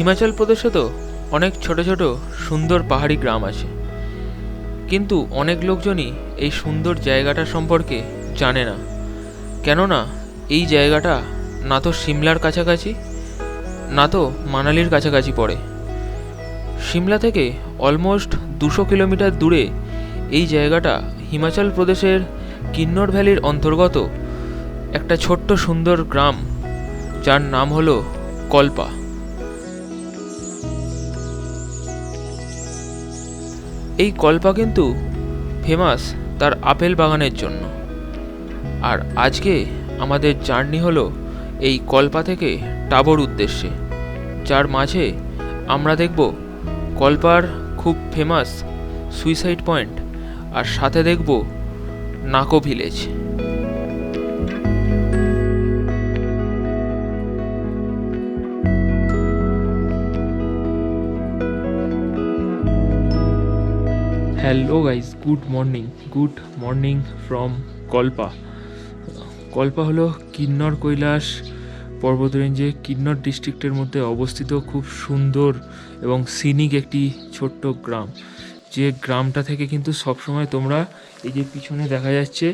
হিমাচল প্রদেশে তো অনেক ছোট ছোট সুন্দর পাহাড়ি গ্রাম আছে। কিন্তু অনেক লোকজনই এই সুন্দর জায়গাটা সম্পর্কে জানে না। কেননা এই জায়গাটা না তো সিমলার কাছাকাছি, না তো মানালির কাছাকাছি পড়ে। সিমলা থেকে অলমোস্ট দুশো কিলোমিটার দূরে এই জায়গাটা হিমাচল প্রদেশের কিন্নর ভ্যালির অন্তর্গত একটা ছোট্ট সুন্দর গ্রাম, যার নাম হলো কল্পা। এই কল্পা কিন্তু ফেমাস তার আপেল বাগানের জন্য। আর আজকে আমাদের জার্নি হলো এই কল্পা থেকে টাবর উদ্দেশ্যে। যার মাঝে আমরা দেখব কল্পার খুব ফেমাস সুইসাইড পয়েন্ট আর সাথে দেখব নাকো village. Hello guys good morning good morning from Kalpa Kalpa হলো কিন্নর কৈলাস পর্বত রেঞ্জে কিন্নর ডিস্ট্রিক্টের মধ্যে অবস্থিত খুব সুন্দর এবং সিনিক একটি ছোট্ট গ্রাম। যে গ্রামটা থেকে কিন্তু সবসময় তোমরা এই যে পিছনে দেখা যাচ্ছে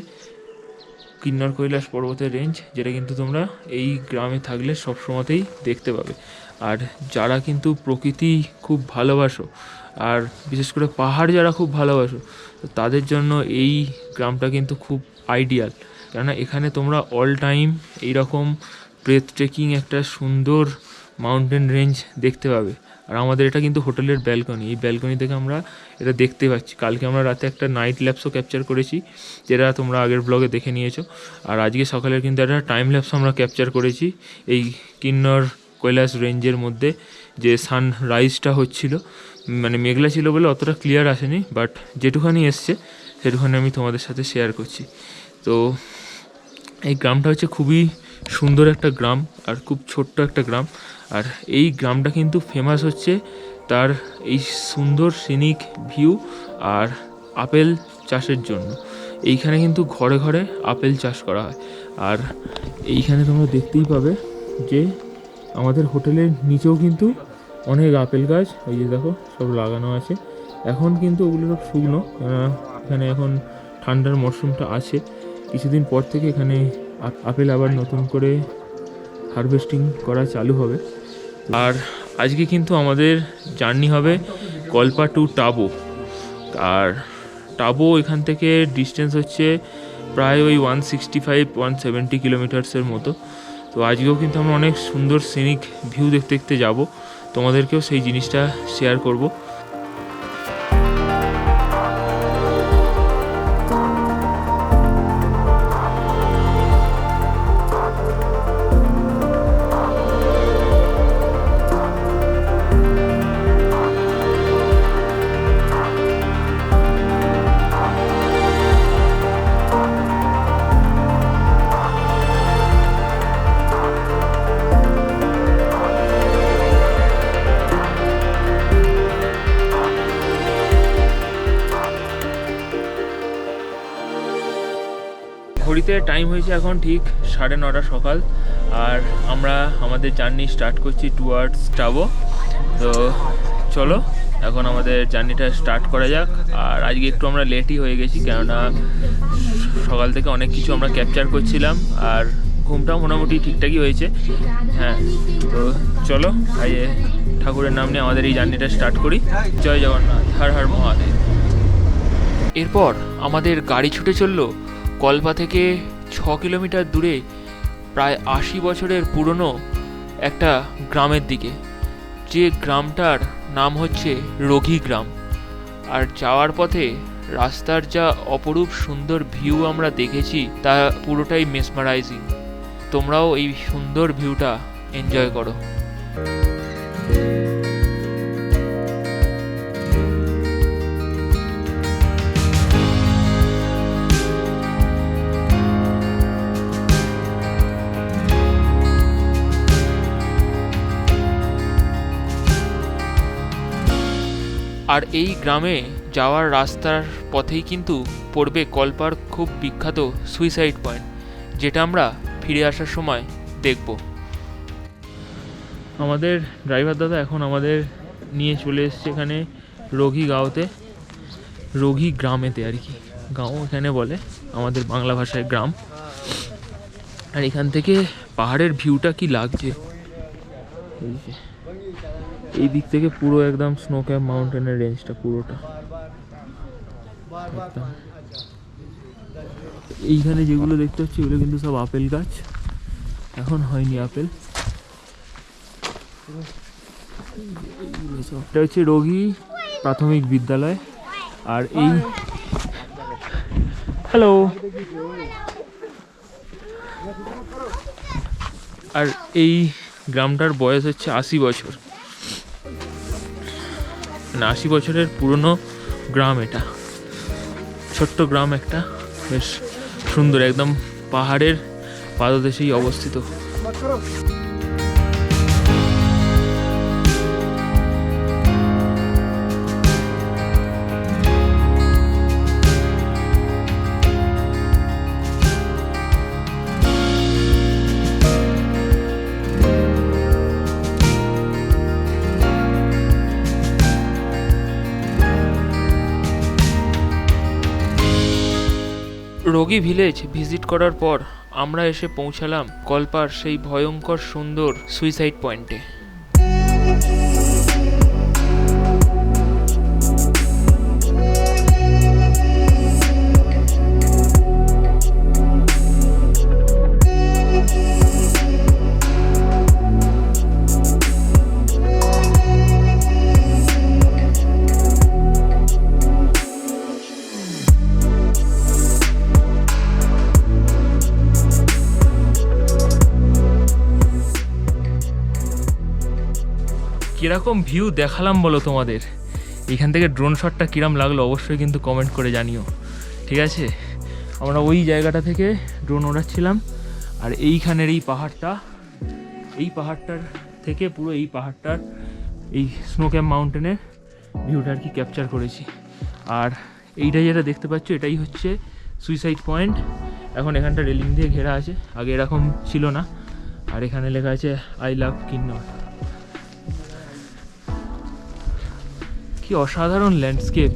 কিন্নর কৈলাস পর্বতের রেঞ্জ যেটা কিন্তু তোমরা এই গ্রামে থাকলে সবসময়তেই দেখতে পাবে। আর যারা কিন্তু প্রকৃতি খুব ভালোবাসো আর বিশেষ করে পাহাড় যারা খুব ভালোবাসো, তাদের জন্য এই গ্রামটা কিন্তু খুব আইডিয়াল কেননা এখানে তোমরা অল টাইম এইরকম ব্রেথ ট্রেকিং একটা সুন্দর মাউন্টেন রেঞ্জ দেখতে পাবে। আর আমাদের এটা কিন্তু হোটেলের ব্যালকনি এই ব্যালকনি থেকে আমরা এটা দেখতে পাচ্ছি। কালকে আমরা রাতে একটা নাইট ল্যাপসও ক্যাপচার করেছি, যেটা তোমরা আগের ব্লগে দেখে নিয়েছো। আর আজকে সকালের কিন্তু একটা টাইম ল্যাপস আমরা ক্যাপচার করেছি এই কিন্নর কৈলাস রেঞ্জের মধ্যে যে সানরাইজটা হচ্ছিল। মানে মেঘলা ছিল বলে অতটা ক্লিয়ার আসেনি বাট যেটুখানি এসছে সেটুখানি আমি তোমাদের সাথে শেয়ার করছি। তো এই গ্রামটা হচ্ছে খুবই সুন্দর একটা গ্রাম আর খুব ছোট্ট একটা গ্রাম। আর এই গ্রামটা কিন্তু ফেমাস হচ্ছে তার এই সুন্দর সিনিক ভিউ আর আপেল চাষের জন্য। এইখানে কিন্তু ঘরে ঘরে আপেল চাষ করা হয়। আর এইখানে তোমরা দেখতেই পাবে যে আমাদের হোটেলের নিচেও কিন্তু অনেক আপেল গাছ ওই যে দেখো, সব লাগানো আছে। এখন কিন্তু ওগুলো সব শুকনো এখানে এখন ঠান্ডার মরশুমটা আছে। কিছুদিন পর থেকে এখানে আপেল আবার নতুন করে হারভেস্টিং করা চালু হবে। আর আজকে কিন্তু আমাদের জার্নি হবে কল্পা টু টাবো। আর টাবো এখান থেকে ডিস্টেন্স হচ্ছে প্রায় ওই one sixty five one seventy কিলোমিটার্সের মতো। তো আজকেও কিন্তু আমরা অনেক সুন্দর সিনিক ভিউ দেখতে দেখতে যাব। তোমাদেরকেও সেই জিনিসটা শেয়ার করব। টাইম হয়েছে এখন ঠিক সাড়ে নটা সকাল। আর আমরা আমাদের জার্নি স্টার্ট করছি টুয়ার্ডস টাবো তো চলো, এখন আমাদের জার্নিটা স্টার্ট করা যাক। আর আজকে একটু আমরা লেটই হয়ে গেছি, কেননা সকাল থেকে অনেক কিছু আমরা ক্যাপচার করছিলাম, আর ঘুমটাও মোটামুটি ঠিকঠাকই হয়েছে। হ্যাঁ তো চলো আজকে ঠাকুরের নাম নিয়ে আমাদের এই জার্নিটা স্টার্ট করি। জয় জগন্নাথ, হর হর মহাদেব। এরপর আমাদের গাড়ি ছুটে চলল কলপা থেকে ছ কিলোমিটার দূরে প্রায় আশি বছরের পুরনো একটা গ্রামের দিকে। যে গ্রামটার নাম হচ্ছে রোগী গ্রাম। আর যাওয়ার পথে রাস্তার যা অপরূপ সুন্দর ভিউ আমরা দেখেছি, তা পুরোটাই মেসমারাইজিং তোমরাও এই সুন্দর ভিউটা এনজয় করো। আর এই গ্রামে যাওয়ার রাস্তার পথেই কিন্তু পড়বে কলপার খুব বিখ্যাত সুইসাইড পয়েন্ট যেটা আমরা ফিরে আসার সময় দেখব। আমাদের ড্রাইভার দাদা এখন আমাদের নিয়ে চলে এসছে এখানে রোগী গাঁওতে। রোগী গ্রামেতে আর কি, গাঁও এখানে বলে আমাদের বাংলা ভাষায় গ্রাম। আর এখান থেকে পাহাড়ের ভিউটা কি লাগছে? এই যে। এই দিক থেকে পুরো একদম স্নো ক্যাপ মাউন্টেনের রেঞ্জটা পুরোটা। একদম এইখানে যেগুলো দেখতে পাচ্ছি এগুলো কিন্তু সব আপেল গাছ। এখন হয়নি আপেল। এটা হচ্ছে রোগী প্রাথমিক বিদ্যালয়। আর এই হ্যালো আর এই গ্রামটার বয়স হচ্ছে আশি বছর। আশি বছরের পুরনো গ্রাম এটা। ছোট্ট গ্রাম একটা বেশ সুন্দর একদম পাহাড়ের পাদদেশেই অবস্থিত। রোগী ভিলেজ ভিজিট করার পর আমরা এসে পৌঁছালাম কল্পার সেই ভয়ঙ্কর সুন্দর সুইসাইড পয়েন্টে। কীরকম ভিউ দেখালাম বলো তোমাদের? এখান থেকে ড্রোন শটটা কিরম লাগল অবশ্যই কিন্তু কমেন্ট করে জানিও। ঠিক আছে? আমরা ওই জায়গাটা থেকে ড্রোন ওড়াচ্ছিলাম, আর এইখানের এই পাহাড়টা, এই পাহাড়টার থেকে পুরো এই পাহাড়টার এই স্নো ক্যাম্প মাউন্টেনের ভিউটা আর কি ক্যাপচার করেছি। আর এইটা যেটা দেখতে পাচ্ছ, এটাই হচ্ছে সুইসাইড পয়েন্ট এখন এখানটা রেলিং দিয়ে ঘেরা আছে, আগে এরকম ছিল না। আর এখানে লেখা আছে আই লাভ কিন্নর কি অসাধারণ ল্যান্ডস্কেপ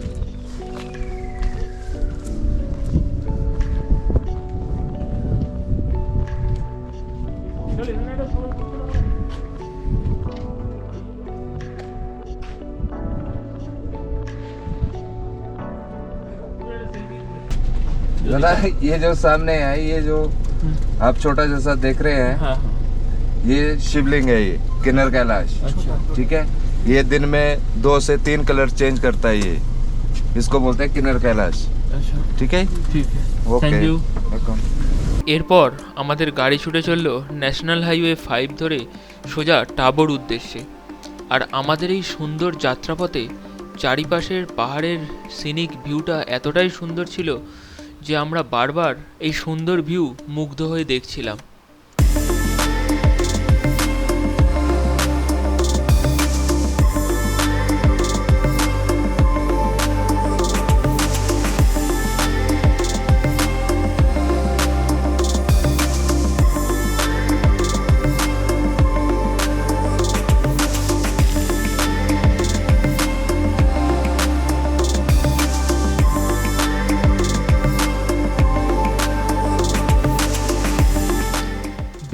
दादा ये जो सामने है ये जो आप छोटा जैसा देख रहे हैं হ্যাঁ ये शिवलिंग है ये किन्नर कैलाश আচ্ছা ठीक है ये दिन में दो से तीन कलर चेंज करता है ये इसको बोलते हैं किन्नर कैलाश আচ্ছা ठीक है ঠিক ओके থ্যাংক ইউ वेलकम এরপর আমাদের গাড়ি ছুটে চলল ন্যাশনাল হাইওয়ে ফাইভ ধরে সোজা টাবর উদ্দেশ্যে আর আমাদের এই সুন্দর যাত্রাপথে চারিপাশের পাহাড়ের সিনিক ভিউটা এতটাই সুন্দর ছিল যে আমরা বারবার এই সুন্দর ভিউ মুগ্ধ হয়ে দেখছিলাম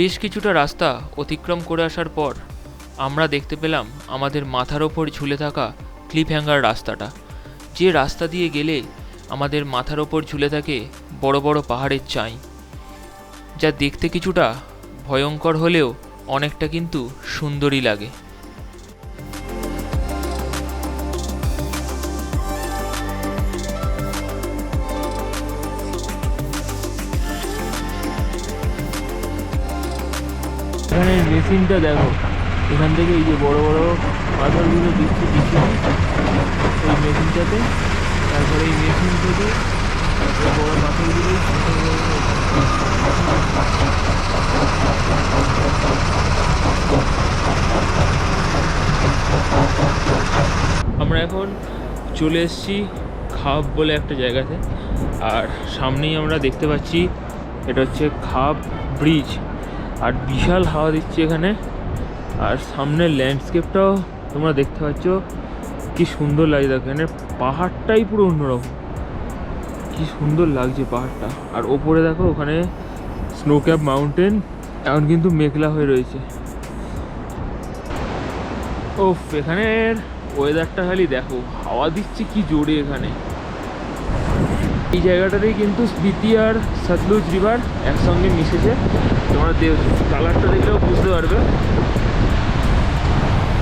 বেশ কিছুটা রাস্তা অতিক্রম করে আসার পর আমরা দেখতে পেলাম আমাদের মাথার ওপর ঝুলে থাকা ক্লিপ হ্যাঙ্গার রাস্তাটা। যে রাস্তা দিয়ে গেলে আমাদের মাথার ওপর ঝুলে থাকে বড় বড় পাহাড়ের চাই। যা দেখতে কিছুটা ভয়ঙ্কর হলেও অনেকটা কিন্তু সুন্দরই লাগে। মেশিনটা দেখো। এখান থেকে এই যে বড় বড় পাথরগুলো দিচ্ছে দিচ্ছে এই মেশিনটাতে তারপরে এই মেশিন থেকে বড় পাথরগুলো, আমরা এখন চলে এসেছি খাপ বলে একটা জায়গাতে। আর সামনেই আমরা দেখতে পাচ্ছি, এটা হচ্ছে খাপ ব্রিজ আর বিশাল হাওয়া দিচ্ছে এখানে। আর সামনের ল্যান্ডস্কেপটাও তোমরা দেখতে পাচ্ছ। কি সুন্দর লাগে দেখো, এখানে পাহাড়টাই পুরো অন্যরকম। কি সুন্দর লাগছে পাহাড়টা। আর ওপরে দেখো, ওখানে স্নো ক্যাপ মাউন্টেন এখন কিন্তু মেঘলা হয়ে রয়েছে। ও এখানের ওয়েদারটা খালি দেখো, হাওয়া দিচ্ছে কি জোরে এখানে। এই জায়গাটাতেই কিন্তু স্পিতি আর সতলুজ রিভার একসঙ্গে মিশেছে। তোমরা কালারটা দেখলেও বুঝতে পারবে।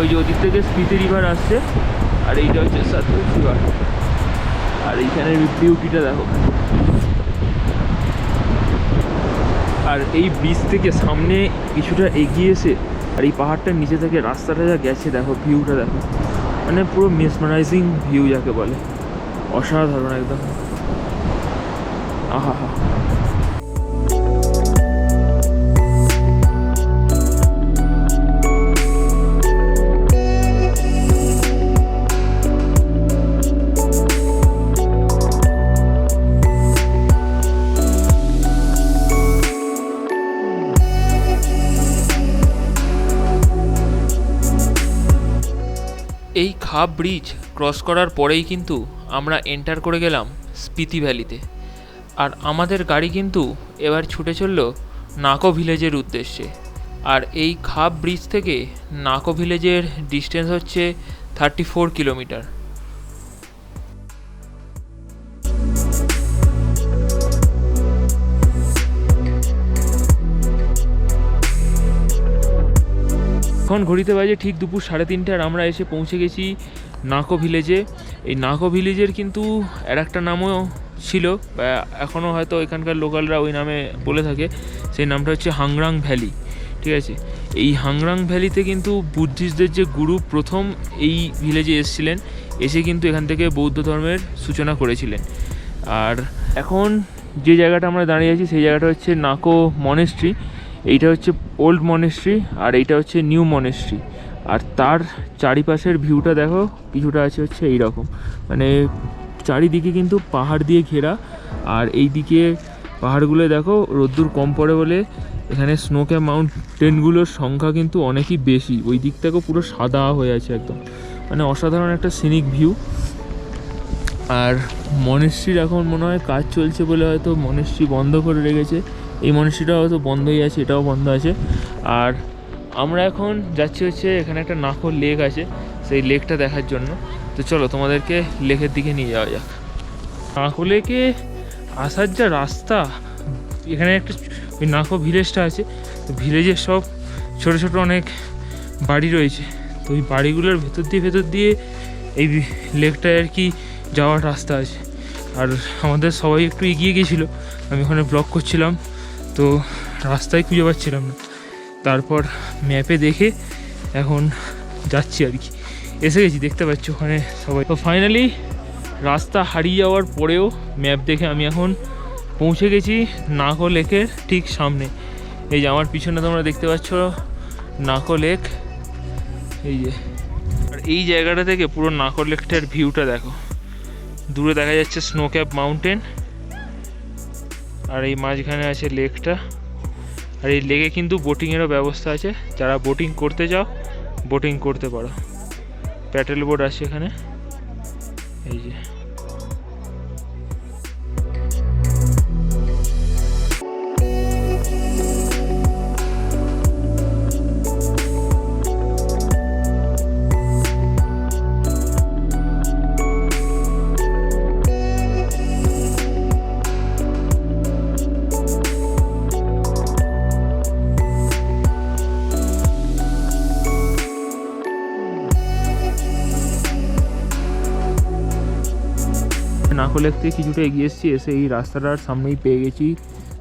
ওই যে ওদিক থেকে স্পিতি রিভার আসছে, আর এইটা হচ্ছে সতলুজ রিভার আর এইখানের বিউটিটা দেখো। আর এই ব্রিজ থেকে সামনে কিছুটা এগিয়ে এসে, আর এই পাহাড়টার নিচে থেকে রাস্তাটা যা গেছে, দেখো ভিউটা দেখো। মানে পুরো মেসমারাইজিং ভিউ যাকে বলে। অসাধারণ একদম। আহা হা খাপ ব্রিজ ক্রস করার পরেই কিন্তু আমরা এন্টার করে গেলাম স্পিতি ভ্যালিতে। আর আমাদের গাড়ি কিন্তু এবার ছুটে চলল নাকো ভিলেজের উদ্দেশ্যে। আর এই খাপ ব্রিজ থেকে নাকো ভিলেজের ডিস্টেন্স হচ্ছে থার্টি ফোর কিলোমিটার। এখন ঘড়িতে বাজে ঠিক দুপুর সাড়ে তিনটে আর আমরা এসে পৌঁছে গেছি নাকো ভিলেজে। এই নাকো ভিলেজের কিন্তু আর একটা নামও ছিল এখনও হয়তো এখানকার লোকালরা ওই নামে বলে থাকে। সেই নামটা হচ্ছে হাংরাং ভ্যালি, ঠিক আছে? এই হাংরাং ভ্যালিতে কিন্তু বুদ্ধিস্টদের যে গুরু প্রথম এই ভিলেজে এসেছিলেন, এসে কিন্তু এখান থেকে বৌদ্ধ ধর্মের সূচনা করেছিলেন। আর এখন যে জায়গাটা আমরা দাঁড়িয়ে আছি, সেই জায়গাটা হচ্ছে নাকো মনেস্ট্রি। এইটা হচ্ছে ওল্ড মনেস্ট্রি আর এইটা হচ্ছে নিউ মনেস্ট্রি। আর তার চারিপাশের ভিউটা দেখো, কিছুটা আছে হচ্ছে এই রকম মানে চারিদিকে কিন্তু পাহাড় দিয়ে ঘেরা। আর এই দিকে পাহাড়গুলো দেখো, রোদ্দুর কম পড়ে বলে এখানে স্নো ক্যাপ মাউন্টেনগুলোর সংখ্যা কিন্তু অনেকই বেশি। ওই দিক থেকেও পুরো সাদা হয়ে আছে একদম। মানে অসাধারণ একটা সিনিক ভিউ আর মনেস্ট্রির এখন মনে হয় কাজ চলছে বলে হয়তো মনেস্ট্রি বন্ধ করে রেখেছে। এই মনেস্ট্রিটাও হয়তো বন্ধই আছে, এটাও বন্ধ আছে। আর আমরা এখন যাচ্ছি হচ্ছে এখানে একটা নাকর লেক আছে, সেই লেকটা দেখার জন্য। তো চলো তোমাদেরকে লেকের দিকে নিয়ে যাওয়া যাক। নাকো লেকে আসার যা রাস্তা। এখানে একটা ওই নাকো ভিলেজটা আছে। তো ভিলেজের সব ছোট ছোট অনেক বাড়ি রয়েছে। তো ওই বাড়িগুলোর ভেতর দিয়ে ভেতর দিয়ে এই লেকটায় আর কি যাওয়ার রাস্তা আছে। আর আমাদের সবাই একটু এগিয়ে গেছিল। আমি ওখানে ব্লক করছিলাম। তো রাস্তায় খুঁজে পাচ্ছিলাম না। তারপর ম্যাপে দেখে এখন যাচ্ছি আর কি। এসে গেছি, দেখতে পাচ্ছি ওখানে সবাই। তো ফাইনালি রাস্তা হারিয়ে যাওয়ার পরেও ম্যাপ দেখে আমি এখন পৌঁছে গেছি নাকো লেকের ঠিক সামনে। এই যে আমার পিছনে তোমরা দেখতে পাচ্ছ নাকো লেক। এই যে। আর এই জায়গাটা থেকে পুরো নাকো লেকটার ভিউটা দেখো। দূরে দেখা যাচ্ছে স্নো ক্যাপ মাউন্টেন আর এই মাঝখানে আছে লেকটা। আর এই লেকে কিন্তু বোটিংয়েরও ব্যবস্থা আছে। যারা বোটিং করতে চাও, বোটিং করতে পারো। প্যাটেল বোট আছে এখানে। এই যে। নাকলেক থেকে কিছুটা এগিয়ে এসেছি এসে এই রাস্তাটার সামনেই পেয়ে গেছি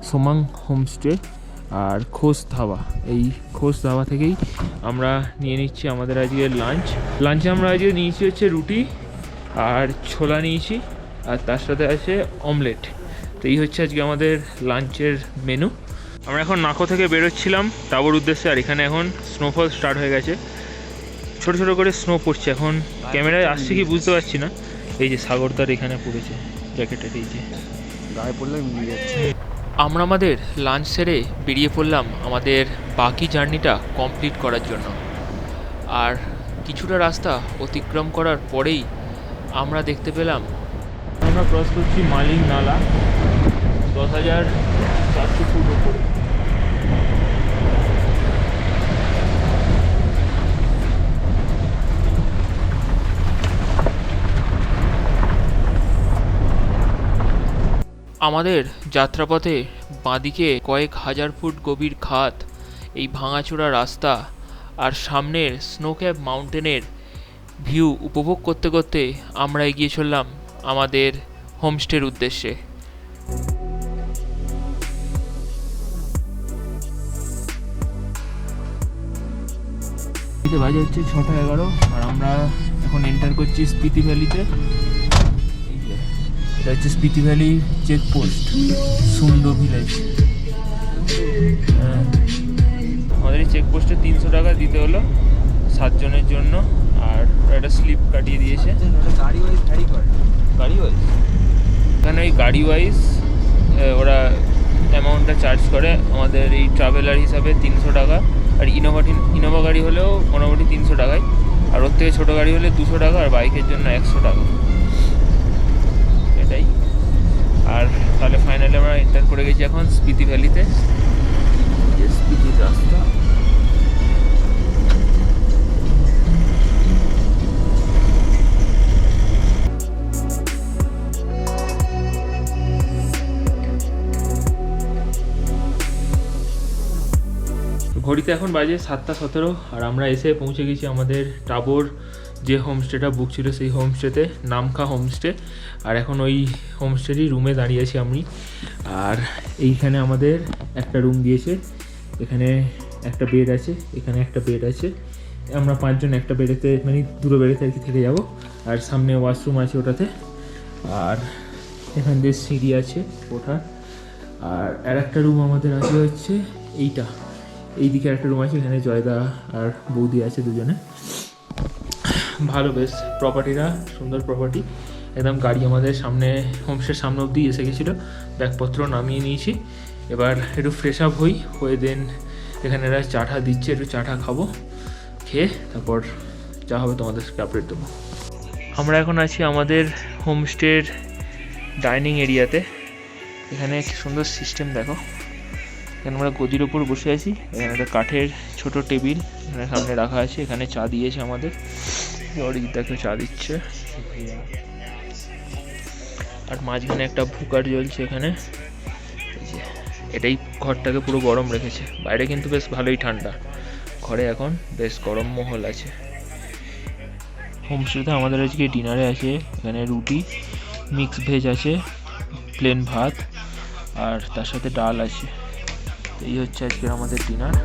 সোমাং হোমস্টে আর খোস ধাবা। এই খোস ধাবা থেকেই আমরা নিয়ে নিচ্ছি আমাদের আজকে লাঞ্চ। লাঞ্চে আমরা আজকে নিয়েছি হচ্ছে রুটি আর ছোলা নিয়েছি আর তার সাথে আছে অমলেট। তো এই হচ্ছে আজকে আমাদের লাঞ্চের মেনু। আমরা এখন নাকো থেকে বেরোচ্ছিলাম টাবর উদ্দেশ্যে আর এখানে এখন স্নোফল স্টার্ট হয়ে গেছে। ছোট ছোট করে স্নো পড়ছে এখন ক্যামেরায় আসছে কি বুঝতে পারছি না। এই যে সাগরদার এখানে পড়েছে জ্যাকেটের এই যে। গায়ে পড়লে যাচ্ছে। আমরা আমাদের লাঞ্চ সেরে বেরিয়ে পড়লাম আমাদের বাকি জার্নিটা কমপ্লিট করার জন্য। আর কিছুটা রাস্তা অতিক্রম করার পরেই আমরা দেখতে পেলাম আমরা ক্রস করছি মালিং নালা দশ হাজার চারশো ফুট উপরে। আমাদের যাত্রাপথে বাঁদিকে কয়েক হাজার ফুট গভীর খাত, এই ভাঙাচোরা রাস্তা আর সামনের স্নোক্যাপ মাউন্টেনের ভিউ উপভোগ করতে করতে আমরা এগিয়ে চললাম আমাদের হোমস্টের উদ্দেশ্যে। বাজে হচ্ছে ছটা এগারো আর আমরা এখন এন্টার করছি স্পিতি ভ্যালিতে। এটা হচ্ছে স্পিতি ভ্যালি চেকপোস্ট সুন্দ ভিলেজ হ্যাঁ। আমাদের এই চেকপোস্টে তিনশো টাকা দিতে হলো সাতজনের জন্য, আর একটা স্লিপ কাটিয়ে দিয়েছে। গাড়ি ওয়াইজ করে গাড়ি ওয়াইজ এখানে ওই গাড়ি ওয়াইজ ওরা অ্যামাউন্টটা চার্জ করে। আমাদের এই ট্রাভেলার হিসাবে তিনশো টাকা, আর ইনোভা ইনোভা গাড়ি হলেও মোটামুটি তিনশো টাকায়। আর ওর থেকে ছোটো গাড়ি হলে দুশো টাকা, আর বাইকের জন্য একশো টাকা। আর তাহলে ফাইনালি আমরা এন্টার করে গেছি এখন স্পিতি ভ্যালিতে যে স্পিতির রাস্তা। ঘড়িতে এখন বাজে সাতটা সতেরো আর আমরা এসে পৌঁছে গেছি আমাদের টাবোর যে হোমস্টেটা বুক ছিল সেই হোমস্টেতে নামখা হোমস্টে আর এখন ওই হোমস্টেরই রুমে দাঁড়িয়ে আছি আমি। আর এইখানে আমাদের একটা রুম দিয়েছে, এখানে একটা বেড আছে, এখানে একটা বেড আছে। আমরা পাঁচজন একটা বেডেতে মানে দুটো বেডেতে আর কি থেকে যাব। আর সামনে ওয়াশরুম আছে ওটাতে। আর এখান দিয়ে সিঁড়ি আছে ওঠার। আর আর একটা রুম আমাদের আছে হচ্ছে এইটা। এইদিকে একটা রুম আছে, এখানে জয়দা আর বৌদি আছে দুজনে। ভালো বেশ প্রপার্টিটা সুন্দর প্রপার্টি একদম গাড়ি আমাদের সামনে হোমস্টের সামনে অবধি এসে গেছিল। ব্যাগপত্র নামিয়ে নিয়েছি। এবার একটু ফ্রেশ আপ হই, হয়ে দেন এখানে এরা চাটা দিচ্ছে, একটু চাটা খাব, খেয়ে তারপর যা হবে তোমাদেরকে আপডেট দেবো। আমরা এখন আছি আমাদের হোমস্টের ডাইনিং এরিয়াতে এখানে কি সুন্দর সিস্টেম দেখো। এখানে আমরা গদির ওপর বসে আছি। এখানে একটা কাঠের ছোট টেবিল এখানে সামনে রাখা আছে। এখানে চা দিয়েছে আমাদের। অরিজিৎদাকে চা দিচ্ছে। আর মাঝখানে একটা ভুকার জ্বলছে এখানে। এটাই ঘরটাকে পুরো গরম রেখেছে। বাইরে কিন্তু বেশ ভালোই ঠান্ডা। ঘরে এখন বেশ গরম মহল আছে। হোমস্টেতে আমাদের আজকে ডিনারে আছে। এখানে রুটি, মিক্স ভেজ আছে, প্লেন ভাত, আর তার সাথে ডাল আছে। এই হচ্ছে আজকে আমাদের ডিনার